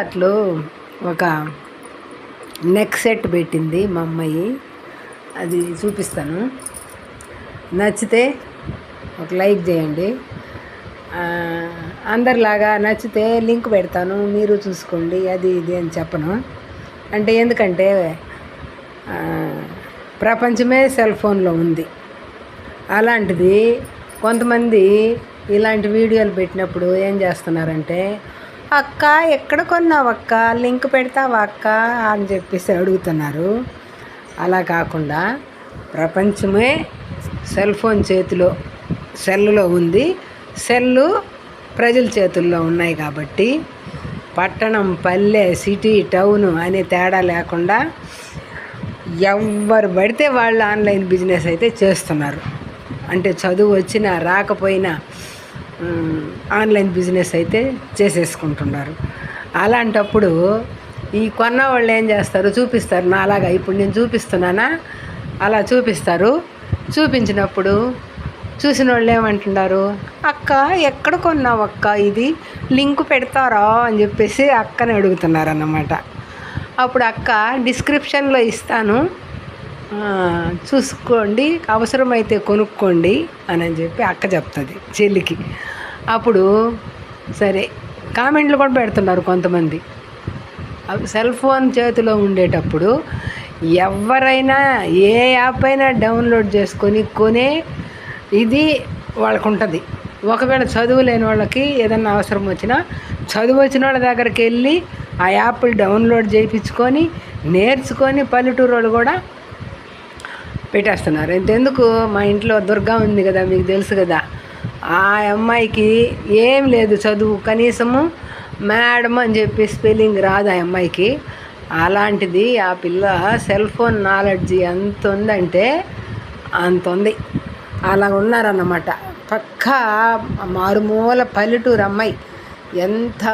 అట్లు ఒక neck set పెట్టింది మా అమ్మాయి. అది చూపిస్తాను. నచ్చితే ఒక లైక్ చేయండి. అందరిలాగా నచ్చితే లింక్ పెడతాను. మీరు చూసుకోండి. అది ఇది అని చెప్పను. అంటే ఎందుకంటే ప్రపంచమే సెల్ ఫోన్లో ఉంది. అలాంటిది కొంతమంది ఇలాంటి వీడియోలు పెట్టినప్పుడు ఏం చేస్తున్నారంటే అక్క ఎక్కడ కొన్నావు అక్క? లింక్ పెడతావా అక్క? అని చెప్పేసి అడుగుతున్నారు. అలా కాకుండా ప్రపంచమే సెల్ ఫోన్ చేతిలో సెల్లులో ఉంది. సెల్లు ప్రజల చేతుల్లో ఉన్నాయి కాబట్టి పట్టణం పల్లె సిటీ టౌన్ అనే తేడా లేకుండా ఎవరు పడితే వాళ్ళు ఆన్లైన్ బిజినెస్ అయితే చేస్తున్నారు. అంటే చదువు వచ్చినా రాకపోయినా ఆన్లైన్ బిజినెస్ అయితే చేసేసుకుంటున్నారు. అలాంటప్పుడు ఈ కొన్న వాళ్ళు ఏం చేస్తారు? చూపిస్తారు నా అలాగా ఇప్పుడు నేను చూపిస్తున్నానా? అలా చూపిస్తారు. చూపించినప్పుడు చూసిన వాళ్ళు ఏమంటున్నారు? అక్క ఎక్కడ కొన్నావు అక్క ఇది? లింక్ పెడతారా? అని చెప్పేసి అక్కని అడుగుతున్నారు అన్నమాట అప్పుడు అక్క డిస్క్రిప్షన్లో ఇస్తాను. చూసుకోండి అవసరమైతే కొనుక్కోండి అని చెప్పి అక్క చెప్తుంది చెల్లికి. అప్పుడు సరే కామెంట్లు కూడా పెడుతున్నారు కొంతమంది. సెల్ ఫోన్ చేతిలో ఉండేటప్పుడు ఎవరైనా ఏ యాప్ అయినా డౌన్లోడ్ చేసుకొని కొనే ఇది వాళ్ళకు ఉంటుంది ఒకవేళ చదువు లేని వాళ్ళకి ఏదన్నా అవసరం వచ్చినా చదువు వచ్చిన వాళ్ళ దగ్గరికి వెళ్ళి ఆ యాప్లు డౌన్లోడ్ చేయించుకొని నేర్చుకొని పల్లెటూరు వాళ్ళు కూడా పెట్టేస్తున్నారు. ఇంతెందుకు? మా ఇంట్లో దుర్గా ఉంది కదా మీకు తెలుసు కదా. ఆ అమ్మాయికి ఏం లేదు చదువు కనీసము మేడం అని చెప్పి స్పెల్లింగ్ రాదు ఆ అమ్మాయికి. అలాంటిది ఆ పిల్ల సెల్ ఫోన్ నాలెడ్జ్ ఎంత ఉందంటే అంత ఉంది అలా ఉన్నారన్నమాట. పక్కా మారుమూల పల్లెటూరు అమ్మాయి. ఎంత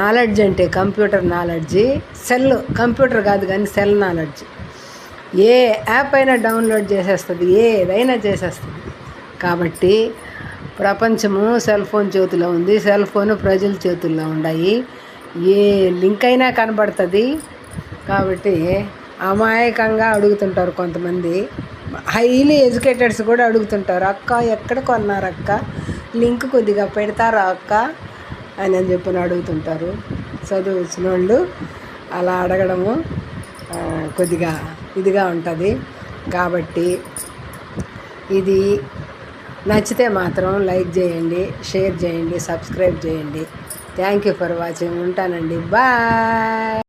నాలెడ్జ్ అంటే కంప్యూటర్ నాలెడ్జి. సెల్ కంప్యూటర్ కాదు కానీ సెల్ నాలెడ్జ్. ఏ యాప్ అయినా డౌన్లోడ్ చేసేస్తుంది ఏదైనా చేసేస్తుంది. కాబట్టి ప్రపంచము సెల్ ఫోన్ చేతిలో ఉంది సెల్ ఫోన్ ప్రజల చేతుల్లో ఉన్నాయి ఏ లింక్ అయినా కనబడుతుంది. కాబట్టి అమాయకంగా అడుగుతుంటారు కొంతమంది. హైలీ ఎడ్యుకేటెడ్స్ కూడా అడుగుతుంటారు అక్క ఎక్కడ కొన్నారు అక్క? లింక్ కొద్దిగా పెడతారా అక్క? అని అని చెప్పి అడుగుతుంటారు. చదువు వచ్చిన వాళ్ళు అలా అడగడము కొద్దిగా ఇదిగా ఉంటుంది. కాబట్టి ఇది నచ్చితే మాత్రం లైక్ చేయండి షేర్ చేయండి సబ్స్క్రైబ్ చేయండి. Thank you for watching. ఉంటానండి. బాయ్.